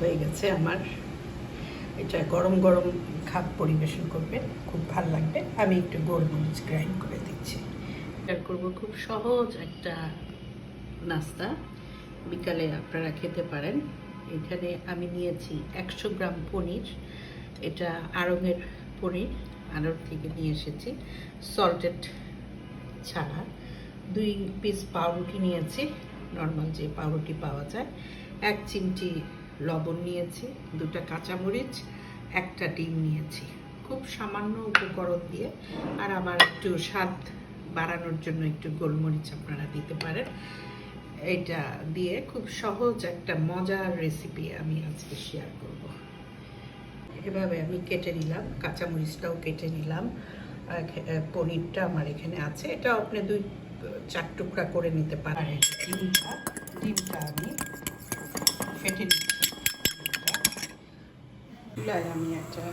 হয়ে গেছে আমার। এটা গরম গরম খাপ পরিবেশন করবেন খুব ভালো লাগবে। আমি একটু গোলমরিচ গ্রাইন্ড করে দিচ্ছি। এটা করব খুব সহজ একটা নাস্তা। বিকালে আপনারা খেতে পারেন। এখানে আমি নিয়েছি একশো গ্রাম পনির। এটা আড়ঙের পনির, আড়ং থেকে নিয়ে এসেছি। সল্টেড ছাড়া দুই পিস পাউরুটি নিয়েছি। নর্মাল যে পাউরুটি পাওয়া যায়। এক চিমটি লবণ নিয়েছি, দুটো কাঁচামরিচ, একটা ডিম নিয়েছি। খুব সামান্য উপকরণ দিয়ে, আর আমার একটু স্বাদ বাড়ানোর জন্য একটু গোলমরিচ আপনারা দিতে পারেন। এটা দিয়ে খুব সহজ একটা মজার রেসিপি আমি আজকে শেয়ার করব। এভাবে আমি কেটে নিলাম, কাঁচামরিচটাও কেটে নিলাম। পনিরটা আমার এখানে আছে। এটা আপনি দুই, চার টুকরা করে নিতে পারেন। ডিমটা ডিমটা আমি ফেটে ডিমটা। চুলায় আমি একটা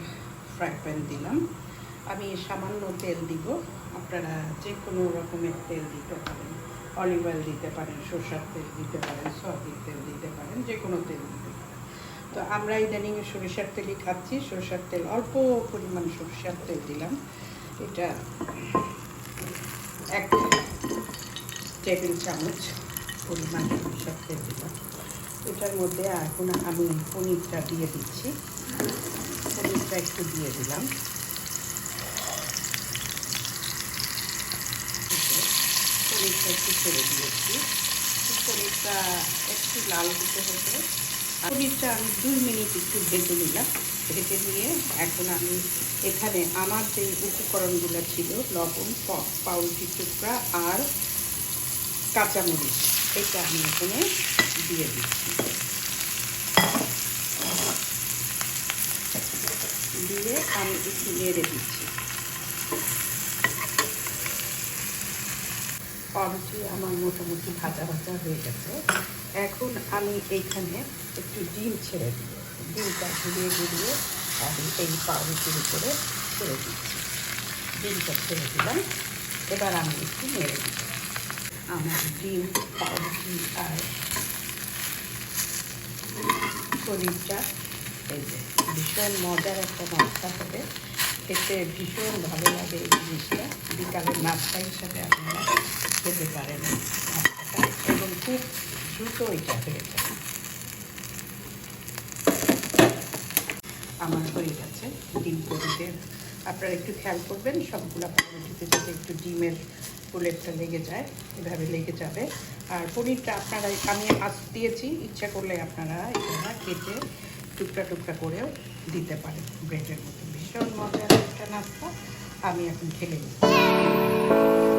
ফ্রাই প্যান দিলাম। আমি সামান্য তেল দিব। আপনারা যে কোনো রকমের তেল দিতে পারেন। অলিভ অয়েল দিতে পারেন, সরষার তেল দিতে পারেন সয়াবিন তেল দিতে পারেন যে কোনো তেল দিতে পারেন। তো আমরা ইদানিং সরিষার তেলই খাচ্ছি। সরষার তেল, অল্প পরিমাণ সরষার তেল দিলাম। এটা এক টেবিল চামচ পরিমাণ সরষার তেল দিলাম। এটার মধ্যে এখন আমি পনিরটা দিয়ে দিচ্ছি। পনিরটা একটু দিয়ে দিলাম। পনিরটা একটু ছেড়ে একটু লাল দিতে হতো আর আমি দুই মিনিট একটু ভেজে নিলাম। ভেজে নিয়ে এখন আমি এখানে আমার যে উপকরণগুলো ছিল, লবণ পাউরুটি টুকরা আর কাঁচামরিচ, এটা আমি এখানে দিয়ে দিচ্ছি। দিয়ে আমি একটু নেড়ে দিচ্ছি। পাউরুটি আমার মোটামুটি ভাজা ভাজা হয়ে গেছে। এখন আমি এইখানে একটু ডিম ছেড়ে দিব। ডিমটা ঘুরিয়ে ঘুরিয়ে আমি এই পাউরুটির উপরে ছেড়ে দিচ্ছি। ডিমটা ছেড়ে দিলাম। এবার আমি একটু নেড়ে দিব। আমার ডিম, পাউরুটি আর পনিরটা এই যে। ভীষণ মজার একটা নাস্তা হবে। খেতে ভীষণ ভালো লাগে এই জিনিসটা। বিকালের নাস্তা হিসাবে আপনারা খেতে পারেন নাস্তাটা। এবং খুব দ্রুত এটা হয়ে যায়। আমার হয়ে গেছে ডিম পনিরের আপনারা একটু খেয়াল করবেন, সবগুলো পনিরটিতে যাতে একটু ডিমের বুলেটটা লেগে যায়, এভাবে লেগে যাবে। আর পনিরটা আপনারা, আমি আজ দিয়েছি, ইচ্ছা করলে আপনারা এটা কেটে টুকরা টুকটা করেও দিতে পারে। ব্রেডের মধ্যে ভীষণ মজার একটা নাস্তা। আমি এখন খেলে নিচ্ছি।